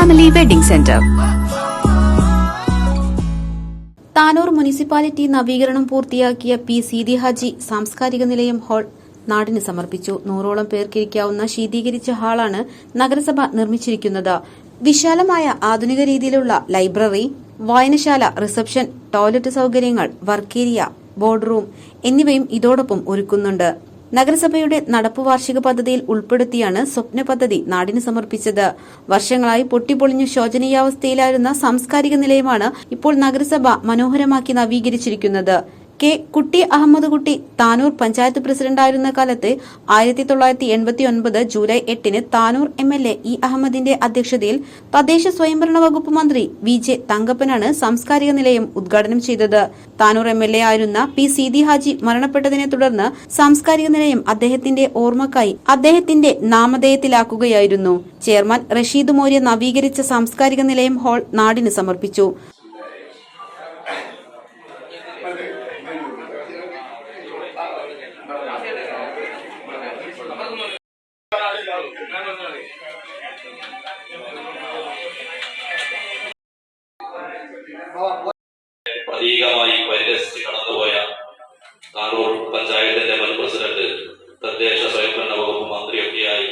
Family wedding centre Tanur municipality നവീകരണം പൂർത്തിയാക്കിയ P Seethi Haji സാംസ്കാരിക നിലയം ഹാൾ നാടിന് സമർപ്പിച്ചു. നൂറോളം പേർക്കിരിക്കാവുന്ന ശീതീകരിച്ച ഹാളാണ് നഗരസഭ നിർമ്മിച്ചിരിക്കുന്നത്. വിശാലമായ ആധുനിക രീതിയിലുള്ള ലൈബ്രറി വായനശാല റിസപ്ഷൻ ടോയ്ലറ്റ് സൌകര്യങ്ങൾ വർക്കേരിയ ബോർഡ് റൂം എന്നിവയും ഇതോടൊപ്പം ഒരുക്കുന്നുണ്ട്. നഗരസഭയുടെ നടപ്പു വാർഷിക പദ്ധതിയിൽ ഉൾപ്പെടുത്തിയാണ് സ്വപ്ന പദ്ധതി നാടിന് സമർപ്പിച്ചത്. വർഷങ്ങളായി പൊട്ടിപ്പൊളിഞ്ഞു ശോചനീയാവസ്ഥയിലായിരുന്ന സാംസ്കാരിക നിലയമാണ് ഇപ്പോൾ നഗരസഭ മനോഹരമാക്കി നവീകരിച്ചിരിക്കുന്നത്. കെ കുട്ടി അഹമ്മദ് കുട്ടി താനൂർ പഞ്ചായത്ത് പ്രസിഡന്റായിരുന്ന കാലത്ത് ആയിരത്തി തൊള്ളായിരത്തി എൺപത്തി ഒൻപത് ജൂലൈ എട്ടിന് Tanur M L A E അഹമ്മദിന്റെ അധ്യക്ഷതയിൽ തദ്ദേശ സ്വയംഭരണ വകുപ്പ് മന്ത്രി വി ജെ തങ്കപ്പനാണ് സാംസ്കാരിക നിലയം ഉദ്ഘാടനം ചെയ്തത്. താനൂർ എം എൽ എ ആയിരുന്ന പി സീതി ഹാജി മരണപ്പെട്ടതിനെ തുടർന്ന് സാംസ്കാരിക നിലയം അദ്ദേഹത്തിന്റെ ഓർമ്മക്കായി അദ്ദേഹത്തിന്റെ നാമധേയത്തിലാക്കുകയായിരുന്നു. ചെയർമാൻ റഷീദ് മോര്യ നവീകരിച്ച സാംസ്കാരിക നിലയം ഹാൾ നാടിന് സമർപ്പിച്ചു. പ്രതീകമായി പരിരസിച്ച് കടന്നുപോയ താനൂർ പഞ്ചായത്തിന്റെ മുൻ പ്രസിഡന്റ് തദ്ദേശ സ്വയംഭരണ വകുപ്പ് മന്ത്രിയൊക്കെയായി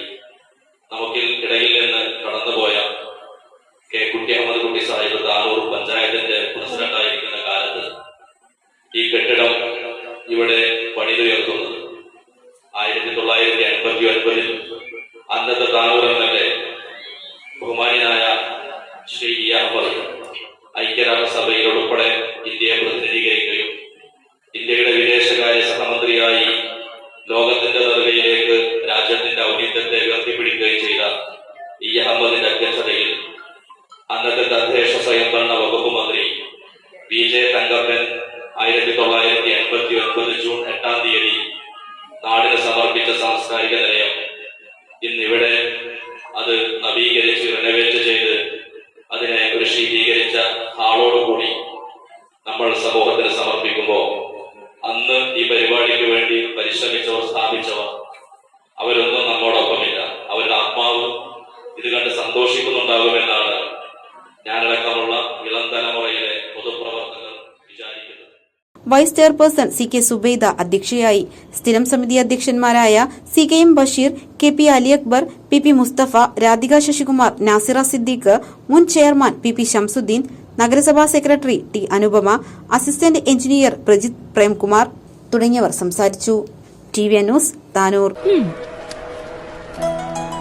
നമുക്ക് ഇടയിൽ നിന്ന് കടന്നുപോയ കെ കുട്ടി അഹമ്മദ് കുട്ടി സാഹിബ് താനൂർ പഞ്ചായത്തിന്റെ പ്രസിഡന്റായിരിക്കുന്ന കാലത്ത് ഈ കെട്ടിടം ഇവിടെ പണിതുയർത്തുന്നത്. ആയിരത്തി തൊള്ളായിരത്തി അൻപത്തി ഒൻപതിൽ അന്നത്തെ താനൂർ എം എൽ എ ബഹുമാനായ ശ്രീ ഐക്യരാഷ്ട്രസഭയിൽ ഉൾപ്പെടെ ഇന്ത്യയെ പ്രതിനിധീകരിക്കുകയും ഇന്ത്യയുടെ വിദേശകാര്യ സഹമന്ത്രിയായി ലോകത്തിന്റെ നെറുകയിലേക്ക് രാജ്യത്തിന്റെ ഔന്നിത്യത്തെ ഉയർത്തിപ്പിടിക്കുകയും ചെയ്ത ഇ അഹമ്മദിന്റെ അധ്യക്ഷതയിൽ അന്നത്തെ തദ്ദേശ സ്വയംഭരണ വകുപ്പ് മന്ത്രി വി ജെ തങ്കപ്പൻ ആയിരത്തി തൊള്ളായിരത്തി എൺപത്തി ഒൻപത് ജൂൺ എട്ടാം തീയതി നാടിന് സമർപ്പിച്ച സാംസ്കാരിക നിലയം ഇന്നിവിടെ അത് നവീകരിച്ച് റിനോവേറ്റ് ചെയ്ത് അതിനെ ഒരു ശീതീകരിച്ച ഹാളോടുകൂടി നമ്മൾ സമൂഹത്തിന് സമർപ്പിക്കുമ്പോൾ അന്ന് ഈ പരിപാടിക്ക് വേണ്ടി പരിശ്രമിച്ചവർ സ്ഥാപിച്ചവർ അവരൊന്നും നമ്മോടൊപ്പമില്ല. അവരുടെ ആത്മാവ് ഇത് കണ്ട് സന്തോഷിക്കുന്നുണ്ടാകുമെന്നാണ് ഞാനടക്കമുള്ള ഇളം വിചാരിക്കുന്നത് vice chairperson C K Subaida അധ്യക്ഷയായി. സ്ഥിരം സമിതി അധ്യക്ഷന്മാരായ C K M Basheer K P Ali Akbar P P Mustafa Radhika Sasikumar Nasira Siddique മുൻ ചെയർമാൻ പി പി ശംസുദ്ദീൻ നഗരസഭാ secretary T Anupama assistant engineer Prajith Premkumar തുടങ്ങിയവർ സംസാരിച്ചു. T V news Tanur.